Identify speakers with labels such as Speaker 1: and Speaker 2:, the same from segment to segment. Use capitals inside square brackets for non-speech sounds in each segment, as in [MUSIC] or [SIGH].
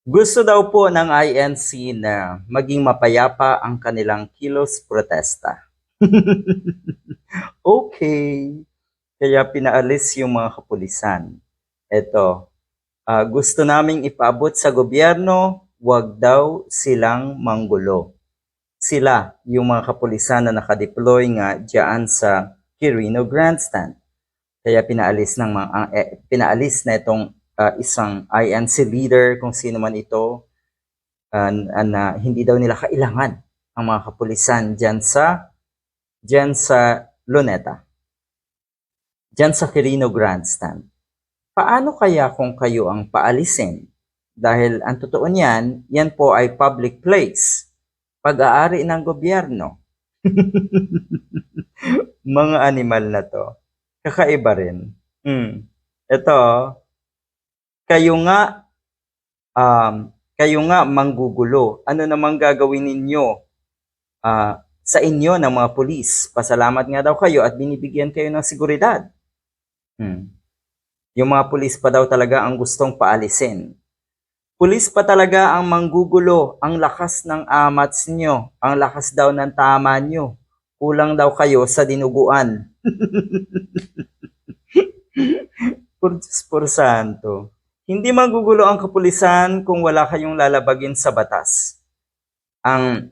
Speaker 1: Gusto daw po ng INC na maging mapayapa ang kanilang kilos protesta. [LAUGHS] okay. Kaya pinaalis yung mga kapulisan. Ito, ah, gusto naming ipaabot sa gobyerno, wag daw silang manggulo. Sila, yung mga kapulisan na nakadeploy nga diyan sa Quirino Grandstand. Kaya pinaalis ng mga eh, pinaalis na itong ah, isang INC leader kung sino man ito n- na hindi daw nila kailangan ang mga kapulisan diyan sa diyan sa Luneta. Diyan sa Quirino Grandstand. Paano kaya kung kayo ang paalisin? Dahil ang totoo niyan, yan po ay public place. Pag-aari ng gobyerno. [LAUGHS] Mga animal na to. Kakaiba rin. Hmm. Ito, kayo nga, um, kayo nga manggugulo. Ano namang gagawin ninyo ah, sa inyo ng mga pulis? Pasalamat nga daw kayo at binibigyan kayo ng seguridad. Hmm. Yung mga pulis pa daw talaga ang gustong paalisin. Pulis pa talaga ang manggugulo, ang lakas ng amats nyo, ang lakas daw ng tama nyo. Kulang daw kayo sa dinuguan. [LAUGHS] por Diyos por santo. Hindi magugulo ang kapulisan kung wala kayong lalabagin sa batas. Ang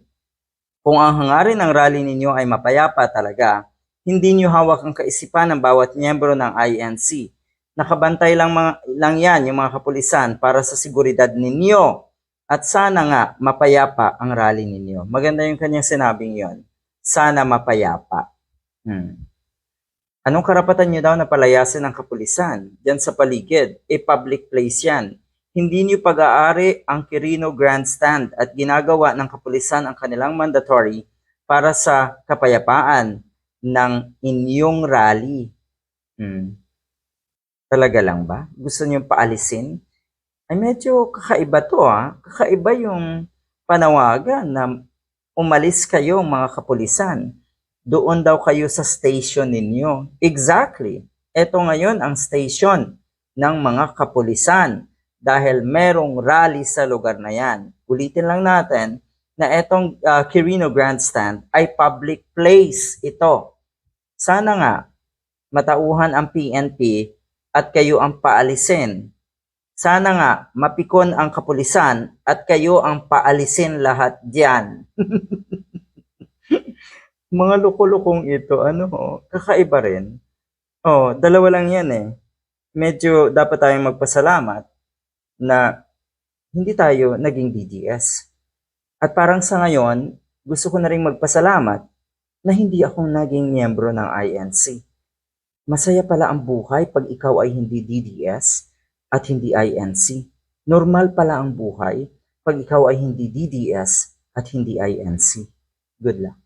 Speaker 1: kung ang hangarin ng rally ninyo ay mapayapa talaga, hindi niyo hawak ang kaisipan ng bawat miyembro ng INC. Nakabantay lang, mga, lang yan yung mga kapulisan para sa seguridad ninyo. At sana nga mapayapa ang rally ninyo. Maganda yung kanyang sinabing yon. Sana mapayapa. Hmm. Anong karapatan nyo daw na palayasin ng kapulisan? Diyan sa paligid. E public place yan. Hindi niyo pag-aari ang Quirino Grandstand at ginagawa ng kapulisan ang kanilang mandatory para sa kapayapaan ng inyong rally. Hmm. Talaga lang ba? Gusto niyo paalisin? Ay medyo kakaiba to ah. Kakaiba yung panawagan na umalis kayo mga kapulisan. Doon daw kayo sa station ninyo. Exactly. Ito ngayon ang station ng mga kapulisan dahil merong rally sa lugar na yan. Ulitin lang natin na itong uh, Quirino Grandstand ay public place ito. Sana nga matauhan ang PNP at kayo ang paalisin. Sana nga mapikon ang kapulisan at kayo ang paalisin lahat diyan. [LAUGHS] Mga lukulukong ito, ano, oh, kakaiba rin. Oh, dalawa lang yan eh. Medyo dapat tayong magpasalamat na hindi tayo naging DDS. At parang sa ngayon, gusto ko na rin magpasalamat na hindi ako naging miyembro ng INC. Masaya pala ang buhay pag ikaw ay hindi DDS at hindi INC. Normal pala ang buhay pag ikaw ay hindi DDS at hindi INC. Good luck.